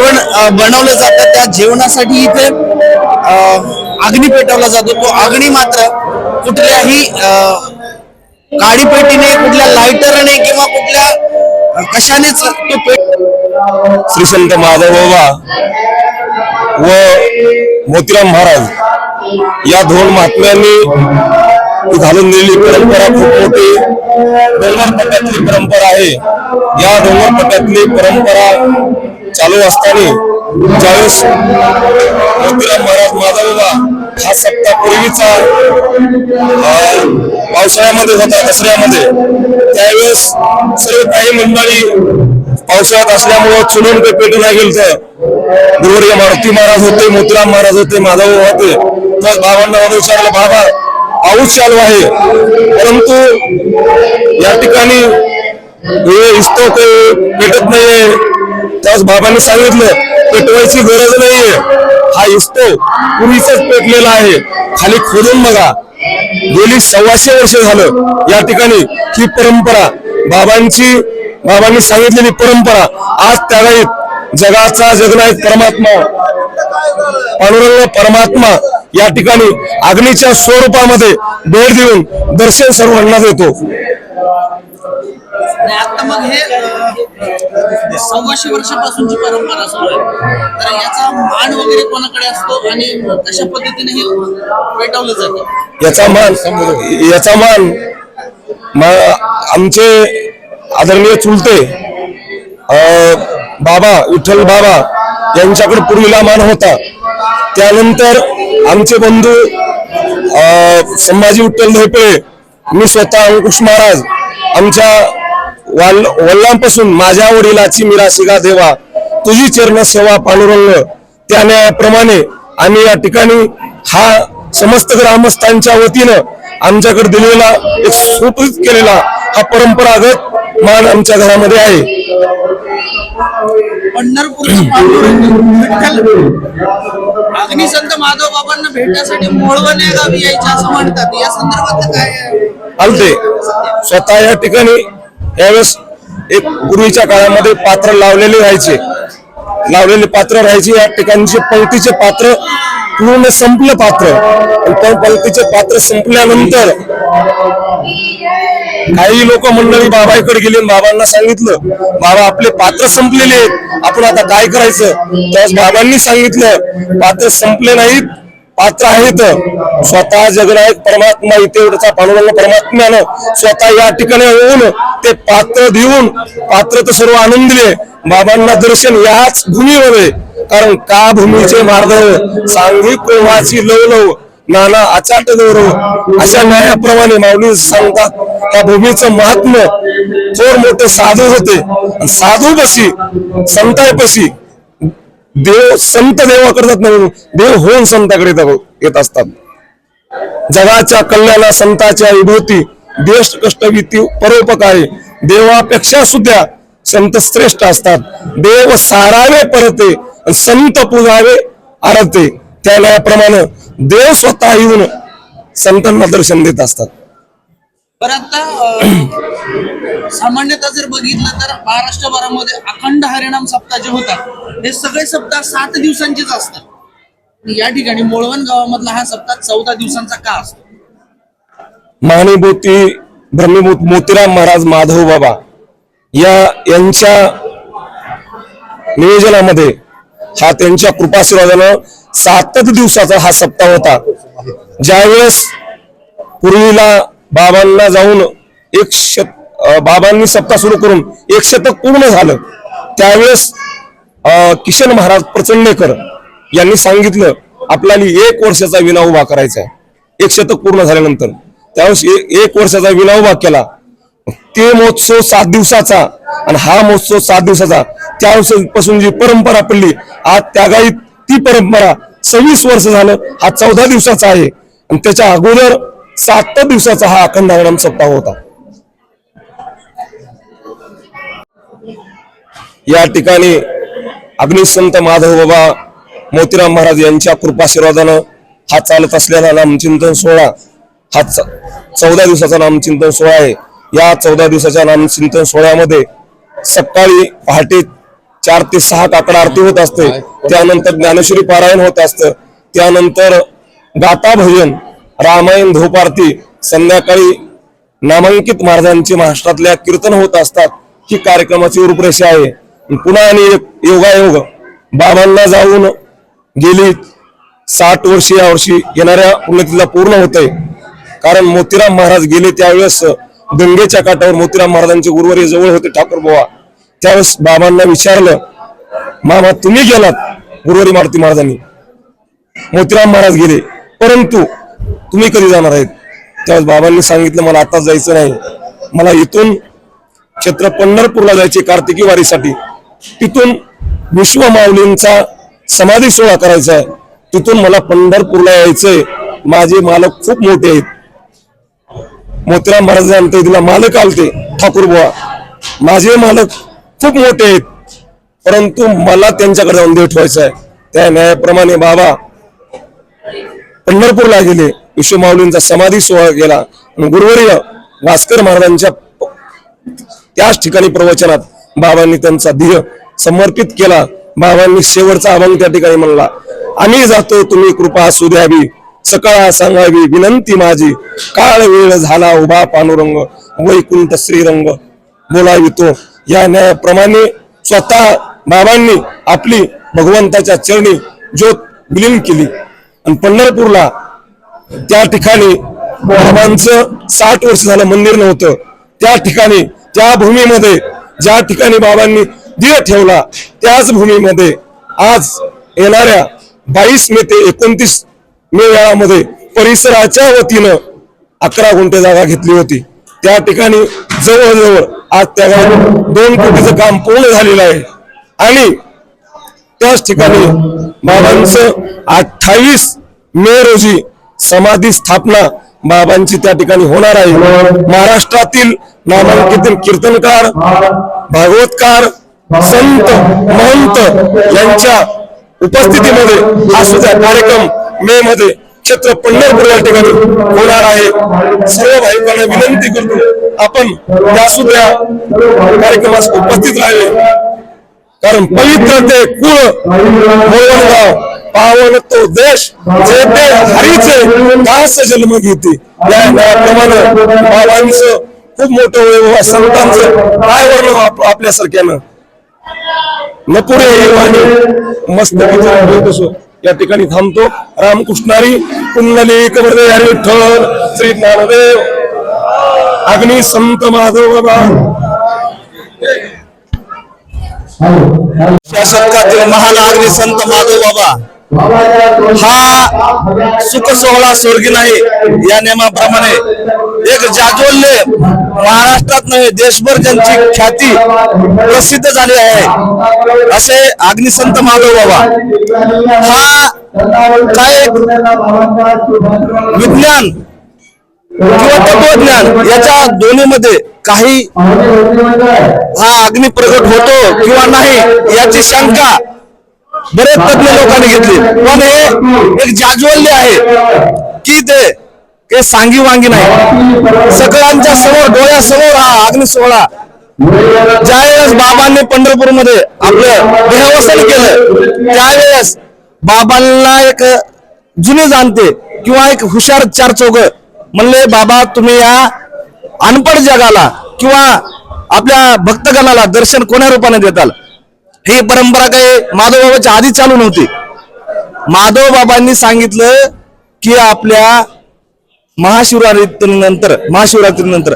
पण बनवलं जातं त्या जेवणासाठी इथे अग्नी पेटवला जातो. तो अग्नी मात्र कुठल्याही अ, काडी पेटीने कुठल्या लायटरने किंवा कुठल्या कशानेच तो पेट श्री संत माधव बाबा व मोतीराम महाराज या दोन महात्म्यांनी घालून दिलेली परंपरा खूप मोठी. डोंगर पट्ट्यातली परंपरा आहे. या डोंगर पट्ट्यातली परंपरा चालू असताना ज्यावेळेस मोतीराम महाराज माधव बाबा हा सप्ताह पूर्वीचा पावसाळ्यामध्ये होता दसऱ्यामध्ये. त्यावेळेस सर्व काही मंडळी पावसाळ्यात असल्यामुळं चुलून ते पेटून लागेल गेलं तर गुरुवर्य मारुती महाराज होते मोतीराम महाराज होते माधव होते. तर बाबांना मला विचारलं बाबा पाऊस चालू आहे. परंतु या ठिकाणी हे इस्तो ते पेटत नाहीये. त्याच बाबांनी सांगितलं पेटवायची गरज नाहीये. हा इस्तो पूर्वीच पेटलेला आहे. खाली खोदून बघा. गेली सव्वाशे वर्ष झालं या ठिकाणी ही परंपरा. बाबांची बाबांनी सांगितलेली परंपरा. आज त्या जगाचा जगनायक परमात्मा पांडुरंग परमात्मा या ठिकाणी अग्नीच्या स्वरूपामध्ये भेट देऊन दर्शन सर्वांना देतो. आणि आता मग हे सव्वाशे वर्षापासूनची परंपरा सुरू आहे. तर याचा मान वगैरे कोणाकडे असतो आणि कशा पद्धतीने हे पेटवलं जातं? याचा मान याचा मान आमचे आदरणीय चुलते बाबा विठ्ठल बाबा यांच्याकडे पूर्वीला मान होता. त्यानंतर आमचे बंधू संभाजी विठ्ठल धोपे मी स्वतः अंकुश महाराज आमच्या वाल वडिलांपासून माझ्या वडिलाची मिराशिगा देवा तुझी चरण सेवा पांडुरंग त्याप्रमाणे आम्ही या ठिकाणी हा समस्त ग्रामस्थांच्या वतीनं आमच्याकडे दिलेला एक सुपरित केलेला हा परंपरागत मान आमच्या घरामध्ये आहे. पंढरपूर अग्निसंत माधव बाबांना भेटण्यासाठी मोळवण्या गावी यायच्या असं म्हणतात. या संदर्भात काय हलते स्वतः या ठिकाणी यावेळेस एक पूर्वीच्या काळामध्ये पात्र लावलेले राहायचे. लावलेले पात्र राहायचे. या ठिकाणचे पंक्तीचे पात्र पूर्ण संपलं पात्र. पण पंक्तीचे पात्र संपल्यानंतर काही लोक मंडळी बाबाईकडे गेले बाबांना सांगितलं बाबा आपले पात्र संपलेले आहेत. आपण आता काय करायचं? त्यावेळेस बाबांनी सांगितलं पात्र संपले नाहीत. पात्र आहेत स्वतः जगनायक परमात्मा इथे एवढचा पांडुरंग परमात्म्यानं स्वतः या ठिकाणी येऊन ते पात्र देऊन पात्र तर सर्व आणून दिले बाबांना दर्शन याच भूमीमध्ये. कारण का भूमीचे मार्ग सांगी कोणाची लवलव? नाना आचाट गौरव अशा न्यायाप्रमाणे माऊली सांगतात. त्या भूमीचं महात्म थोर मोठे साधू होते. साधू बसी संतायपशी देव संत देवा करतात नाही देव होऊन संताकडे येत- असतात. जगाच्या कल्याणा संताच्या विभूती देश कष्ट परोपक परोपकारी देवापेक्षा सुद्धा संत श्रेष्ठ असतात. देव सारावे परते संत पुजावे आरते. त्या न्यायाप्रमाणे देव स्वतः येऊन संतांना दर्शन देत असतात. बरं आता सामान्यतः जर बघितलं तर महाराष्ट्रभरामध्ये अखंड हरिणाम सप्ताह जे होतात हे सगळे सप्ताह सात दिवसांचेच असतात. या ठिकाणी मोळवण गावामधला हा सप्ताह चौदा दिवसांचा का असतो? महानुभूती ब्रह्मभूत मोतीराम महाराज माधव बाबा या यांच्या नियोजनामध्ये हा त्यांच्या कृपाशीर्वादानं सातच दिवसाचा हा सप्ताह होता. ज्यावेळेस पूर्वीला बाबांना जाऊन एक शत बाबांनी सप्ताह सुरू करून एक शतक पूर्ण झालं. त्यावेळेस अं, किशन महाराज प्रचंडेकर यांनी सांगितलं आपल्याला एक वर्षाचा विना उभा करायचा आहे एक शतक पूर्ण झाल्यानंतर. त्यावेळेस ए- एक वर्षाचा विना उभा केला. ते महोत्सव सात दिवसाचा आणि हा महोत्सव सात दिवसाचा त्यापासून जी परंपरा पडली आज त्यागाईत ती परंपरा सव्वीस वर्ष झालं हा चौदा दिवसाचा आहे. आणि त्याच्या अगोदर सात दिवसाचा हा अखंड हरिनाम सप्ताह होता. या ठिकाणी अग्निसंत माधव बाबा मोतीराम महाराज यांच्या कृपाशीर्वादानं हा चालत असलेला नामचिंतन सोहळा हा च- चौदा दिवसाचा नामचिंतन सोहळा आहे. या चौदा दिवसाच्या नामचिंतन सोहळ्यामध्ये सकाळी पहाटे चार ते सहा काकड आरती होत असते. त्यानंतर ज्ञानेश्वरी पारायण होत असतं. त्यानंतर गाता भजन रामायण धोपारती संध्याकाळी नामांकित महाराजांची महाराष्ट्रातल्या कीर्तन होत असतात. ही कार्यक्रमाची रूपरेषा आहे. पुन्हा आणि एक योगायोग. बाबांना जाऊन गेली साठ वर्षी या वर्षी येणाऱ्या उन्नतीला पूर्ण होत आहे कारण मोतीराम महाराज गेले त्यावेळेस गंगेच्या काठावर मोतीराम महाराजांचे गुरुवारी जवळ होते ठाकूर बुवा. त्यावेळेस बाबांना विचारलं मामा तुम्ही गेलात गुरुवारी मारुती महाराजांनी? मोतीराम महाराज गेले. परंतु तुम्ही कधी जाणार आहेत? त्यावेळेस बाबांनी सांगितलं मला आता जायचं नाही. मला इथून क्षेत्र पंढरपूरला जायचे कार्तिकी वारीसाठी. तिथून विश्व माऊलींचा समाधी सोहळा करायचा आहे. तिथून मला पंढरपूरला यायचंय. माझे मालक खूप मोठे आहेत. मोतीराम महाराजांच्या तिला मालक आलते ठाकूर बुवा. माझे मालक खूप मोठे आहेत. परंतु मला त्यांच्याकडे जाऊन देव ठेवायचं आहे. त्या न्यायाप्रमाणे बाबा पंढरपूरला गेले. माऊलींचा समाधी सोहळा केला आणि गुरुवर्य भास्कर महाराजांच्या त्याच ठिकाणी प्रवचनात बाबांनी त्यांचा ध्येय समर्पित केला. बाबांनी शेवटचा अभंग त्या ठिकाणी म्हणला आम्ही जातो तुम्ही कृपा असू द्यावी. सकाळ सांगावी विनंती माझी. काळ वेळ झाला उभा पानुरंग वैकुंठ श्रीरंग. बोलावितो या न्यायाप्रमाणे स्वतः बाबांनी आपली भगवंताच्या चरणी ज्योत विलीन केली. आणि पंढरपूरला त्या ठिकाणी बाबांचं साठ वर्ष झालं मंदिर नव्हतं. त्या ठिकाणी त्या भूमीमध्ये ज्या ठिकाणी बाबांनी दिय ठेवला त्याच भूमीमध्ये आज येणाऱ्या बावीस मे ते एकोणतीस मे वेळामध्ये परिसराच्या वतीनं अकरा गुंठे जागा घेतली होती. त्या ठिकाणी जवळजवळ आज त्या गावात दोन कोटीचं काम पूर्ण झालेलं आहे. आणि त्याच ठिकाणी बाबांचं अठ्ठावीस मे रोजी समाधी स्थापना बाबांची त्या ठिकाणी होणार आहे. महाराष्ट्रातील नामांकित कीर्तनकार भागवतकार संत महंत यांच्या उपस्थितीमध्ये हा सुद्धा कार्यक्रम मे मध्ये क्षेत्र पंढरपूर या ठिकाणी होणार आहे. सर्व भाविकांना विनंती करतो आपण त्या सुद्धा कार्यक्रमास उपस्थित राहिले कारण पवित्र ते कुळ मोहनगाव पावन तो देश जे ते हरीचे दास जन्म घेते. या याप्रमाणे बाबांचं खूप मोठं वैभव संतांचं काय वर्णन आप- आपल्यासारख्यानं? नपुरे आणि मस्त कसो या ठिकाणी थांबतो. रामकृष्णारी कुंडली कमरदे हरी विठ्ठल श्री ज्ञानदेव. अग्नी संत माधव बाबा. शतकातील महान अग्नी संत माधव बाबा. हा सुख सोहळा स्वर्गी नाही या नियमाप्रमाणे. एक जाज्वल्य महाराष्ट्रात नव्हे देशभर ज्यांची ख्याती प्रसिद्ध झाली आहे. असे अग्निसंत माधव बाबा. हा काय विज्ञान किंवा तत्वज्ञान याच्या दोन्हीमध्ये काही हा अग्नि प्रगट होतो किंवा नाही याची शंका बरेच तज्ञ लोकांनी घेतली. पण हे एक जाज्वल्य आहे. की ते हे सांगी वांगी नाही. सगळ्यांच्या समोर डोळ्यासमोर हा अग्नी सोहळा. ज्यावेळेस बाबांनी पंढरपूरमध्ये आपलं देहवसन केलं त्यावेळेस बाबांना एक जुनी जाणते किंवा एक हुशार चार चौघ म्हणले बाबा तुम्ही या अनपड जगाला किंवा आपल्या भक्तगणाला दर्शन कोण्या रूपाने देताल? ही परंपरा काही माधव बाबाच्या आधी चालू नव्हती. माधव बाबांनी सांगितलं की आपल्या महाशिवरात्रीनंतर महाशिवरात्रीनंतर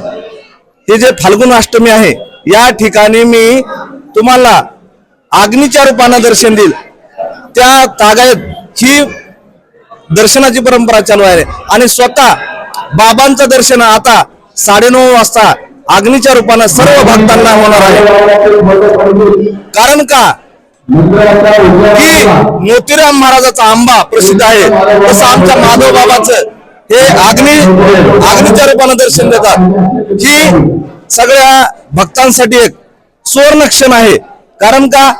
हे जे फाल्गुन अष्टमी आहे या ठिकाणी मी तुम्हाला अग्नीच्या रूपानं दर्शन देईल. त्या तागायत ही दर्शनाची परंपरा चालू आहे. आणि स्वतः बाबांचं दर्शन आता साडेनऊ वाजता अग्नीच्या रूपानं सर्व भक्तांना होणार आहे. कारण का? की मोतीराम महाराजाचा आंबा प्रसिद्ध आहे. तसं आमच्या माधव बाबाचं हे अग्नी अग्नीच्या रूपानं दर्शन देतात. ही सगळ्या भक्तांसाठी एक सुवर्ण क्षण आहे. कारण का?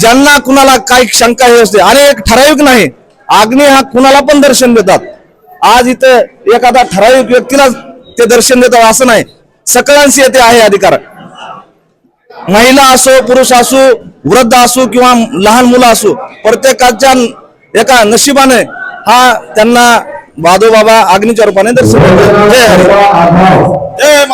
ज्यांना कुणाला काही शंका हे असते आणि एक ठराविक नाही अग्नी हा कुणाला पण दर्शन देतात. आज इथं एखादा ठराविक व्यक्तीला ते दर्शन देतात असं नाही. सगळ्यांशी येते आहे अधिकार. महिला असो पुरुष असो वृद्ध असो किंवा लहान मुलं असो प्रत्येकाच्या एका नशिबाने हा त्यांना वादोबाबा अग्नीच्या रूपाने दर्शन. जय हरी.